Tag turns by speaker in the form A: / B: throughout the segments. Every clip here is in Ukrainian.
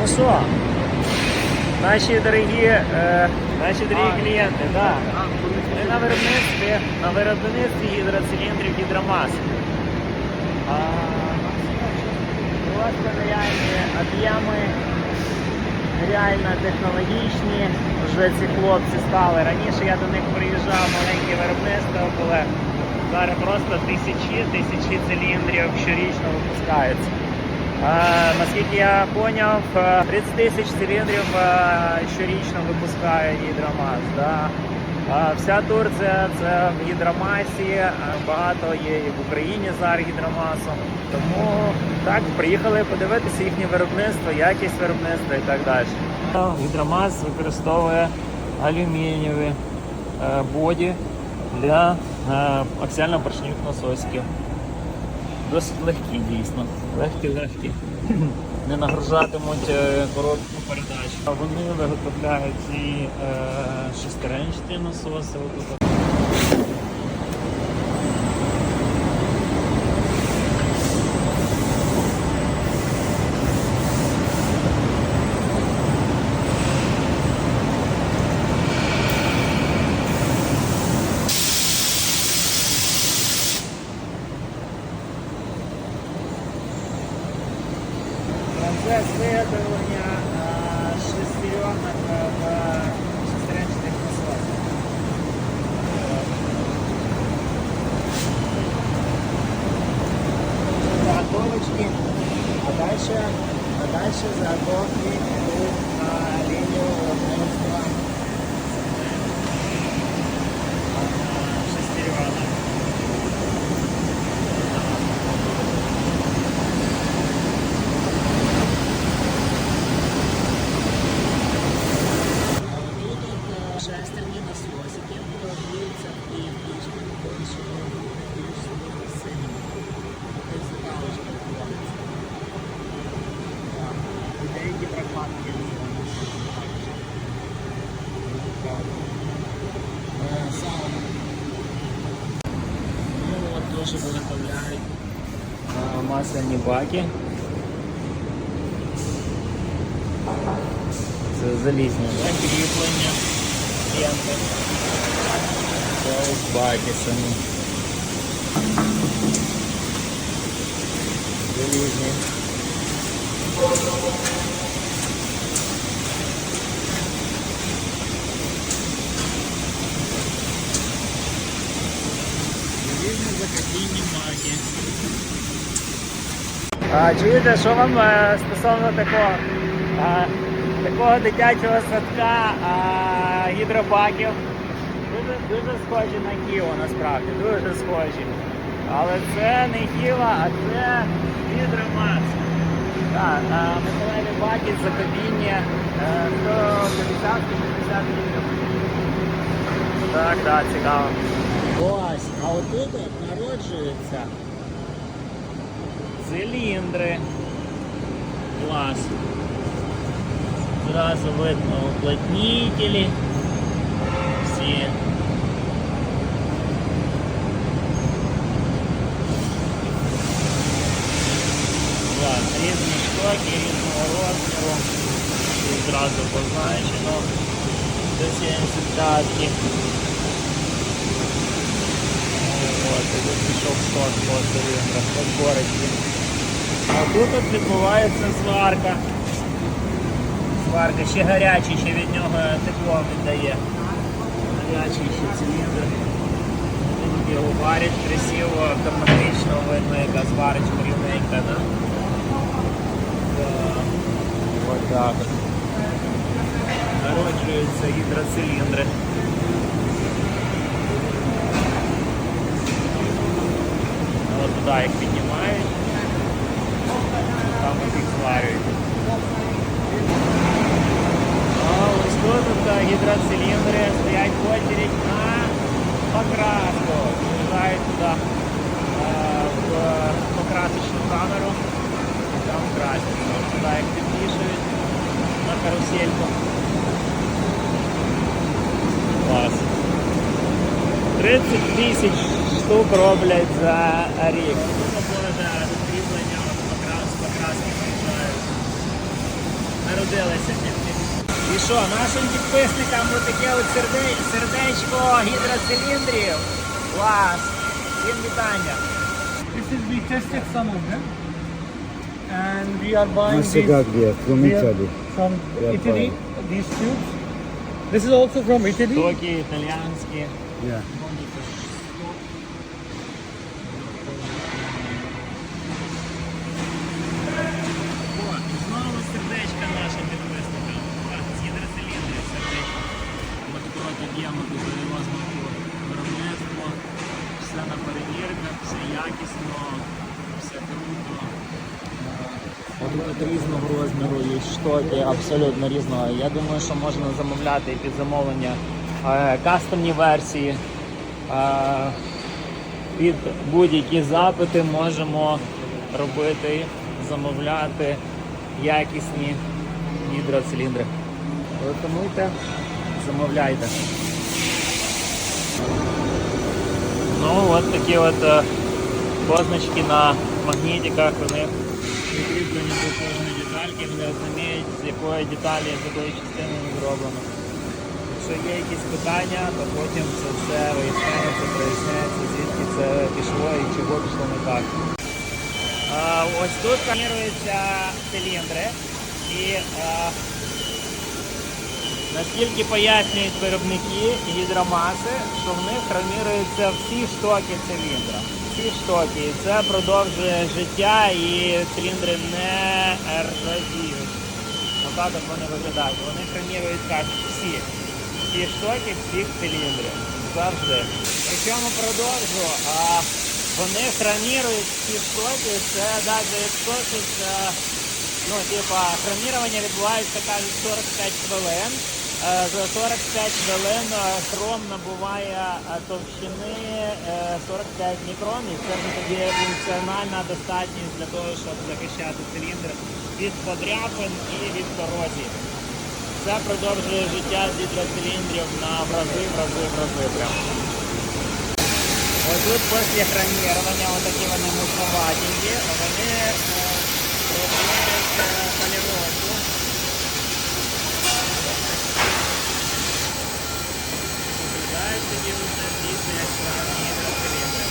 A: Ну що, наші дорогі, е, наші дорогі клієнти, да. ми на виробництві, на виробництві гідроциліндрів гідромас. Просто реальні об'єми, реально технологічні. Вже ці хлопці стали. Раніше я до них приїжджав, маленьке виробництво були. Зараз просто тисячі, тисячі циліндрів щорічно випускаються. Е, наскільки я зрозумів, 30 тисяч циліндрів е, щорічно випускає гідромас. Да? Е, Вся Турція це в гідромасі, е, багато є і в Україні зараз гідромасу. Тому так, приїхали подивитися їхнє виробництво, якість виробництва і так далі. Гідромас використовує алюмінієві е, боді для е, аксіально-поршневих насосиків. Досить легкі, дійсно. Легкі, легкі. Не нагружатимуть е, коробку передач. Вони виготовляють і е, шестеренчаті насоси. заследования а, шестеренок а, в шестеренчатых маслах. Заготовочки, а дальше, а дальше заготовки Сауна. Ну от теж виготовляють е, масляні баки. Це залізні да? кріплення, ленти. Це ось баки самі. Залізні. Закріплені баки. А, що вам е, стосовно такого, е, такого дитячого садка а, гідробаків? Дуже, дуже схожі на Ківо насправді, дуже схожі. Але це не Ківа, а це гідромас. Так, а, металеві баки закабінні е, 150-50 літрів. Так, так, цікаво. Ось, а отут от народжується циліндри. Клас. Зразу видно уплотнителі. Всі. Клас. Різні штоки, різного розміру. Тут зразу позначено. До 75 От, Тут пішов шток по циліндрах, по. А тут от відбувається сварка. Сварка ще гарячий, ще від нього тепло віддає. Гарячий ще циліндр. Тут Його варять красиво, автоматично видно, яка сварочка рівненька, да? Ось так. Народжуються гідроциліндри. туди їх піднімають, там їх зварюють. А ось тут от гідроциліндри стоять в очередь на покраску. Приїжджають туди е, в покрасочну камеру, там красять. От Туди їх підвішують на карусельку. Клас. 30 тисяч штук роблять за рік. Тут покрас, покраски приїжджають. Заблудилися. І що, нашим підписникам отаке от серде- сердечко гідроциліндрів. Клас! Всім вітання!
B: This is we tested some of them, and we are buying these
C: Gaglia from Italy.
B: from Italy. These tubes. This is also from Italy.
A: Токи італіянські.
C: Yeah.
A: О, і знову сердечка нашим підписникам. Так, з гідроциліндрів сердечко. Ми проти б'ємо до перевозного виробництва. Все на перевірках, все якісно, все круто. Різного розміру є штоки, абсолютно різного. Я думаю, що можна замовляти і під замовлення е, кастомні версії. Е, під будь-які запити можемо робити, замовляти якісні гідроциліндри. Телефонуйте, замовляйте. Ну, от такі от е, позначки на магнітиках, вони прикріплені до кожної детальки, вони розуміють, з якої деталі, з якої частини не зроблено. Якщо є якісь питання, то потім це все виясняється, проясняється, звідки це пішло і чого пішло не так. А, ось тут плануються циліндри і а, наскільки пояснюють виробники гідромаси, що в них хроміруються всі штоки циліндра. Всі штоки. І це продовжує життя і циліндри не ржавіють. Отак от вони виглядають. Вони хромірують кажуть всі. Всі штоки всіх циліндрів. Завжди. Причому продовжу, а вони хромірують всі штоки, це навіть щось, е, ну, типа, хромірування відбувається, кажуть, 45 хвилин. Е, За 45 хвилин е, хром набуває е, товщини е, 45 мікрон, і це вже тоді функціональна достатність для того, щоб захищати циліндр від подряпин і від корозії. Це продовжує життя гідроциліндрів на в рази, в рази, в рази прям. Ось тут після хромірування, отакі вони мусноватенькі, вони е, роблять поліровку. Виглядають тоді вже дійсно як справжні гідроциліндри.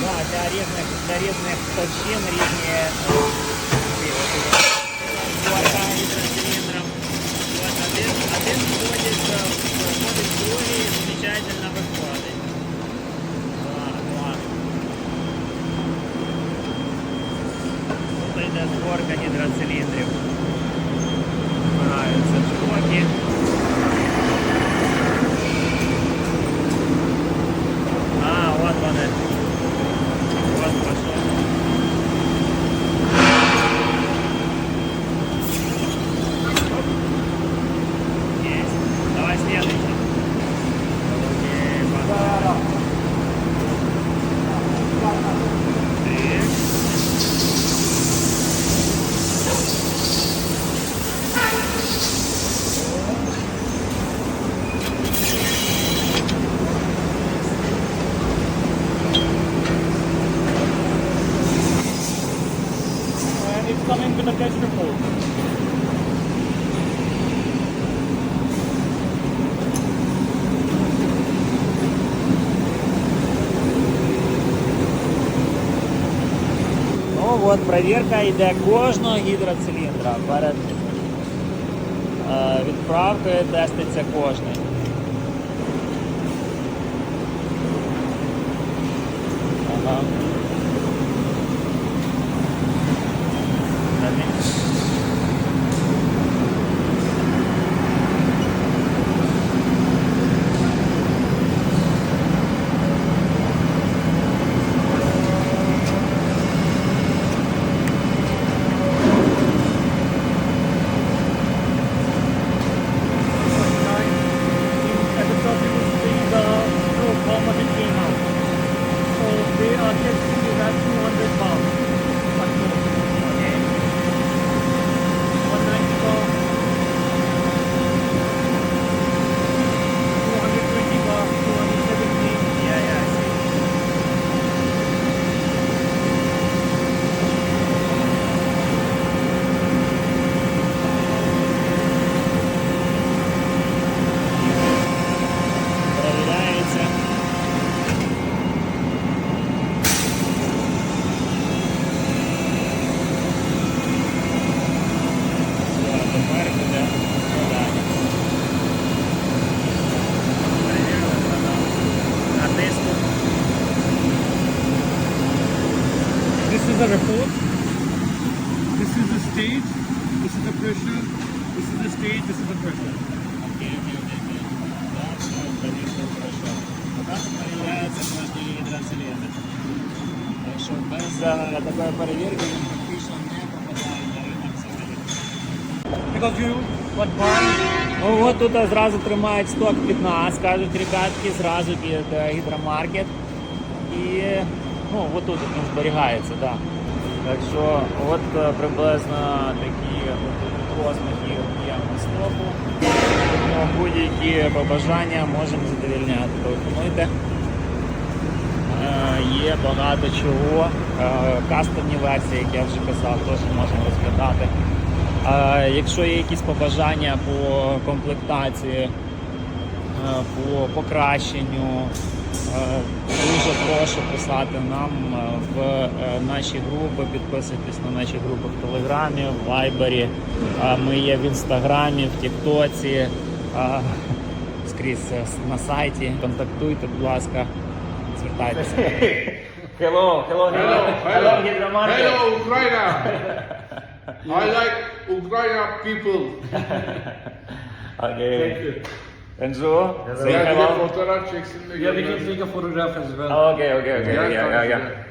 A: Да, для різних, для різних товщин різні е, ці от, е, зборка гідроциліндрів. От один, один входить, е, входить в другий, замечательно виходить. Так, клас. Тут йде зборка гідроциліндрів. Збираються штоки. А, от вони. От пошел. Есть. Давай следующий. Окей, пошел. Так.
B: And it's coming with a test report.
A: Ну от перевірка йде кожного гідроциліндра. Перед е, відправкою теститься кожний. Ага.
B: is the stage, this is the pressure, this is the stage, this is the pressure.
A: Окей, окей, окей, окей. Так, все, конечно, хорошо. А так перевіряється кожні гідроциліндр. Так що без е, такої перевірки він фактично не попадає на ринок взагалі.
B: Because you what buy
A: Ну от тут зразу тримають сток під нас, кажуть ребятки, зразу під е, гідромаркет. І ну, от тут він зберігається, так. Так що от е, приблизно такі розмахи об'єму стоку. Тому будь-які побажання можемо задовільняти. Телефонуйте. Е, Є багато чого. Е, Кастомні версії, як я вже казав, теж можемо розглядати. Якщо є якісь побажання по комплектації, по покращенню, дуже прошу писати нам е, в е, наші групи, підписуйтесь на наші групи в Телеграмі, в Вайбері. Е, Ми є в Інстаграмі, в Тіктоці, е, скрізь е, на сайті. Контактуйте, будь ласка, звертайтеся. Hello, hello, hello, hello, Hydromarket.
C: Hello, Ukraine! I like Ukraine people.
A: Okay.
C: Thank you. And so, yeah,
A: they
C: yeah, come on.
B: Fotoğraf we can take a photograph as well.
A: Okay, okay, okay. Yeah, yeah,
C: yeah.
A: yeah.
C: yeah.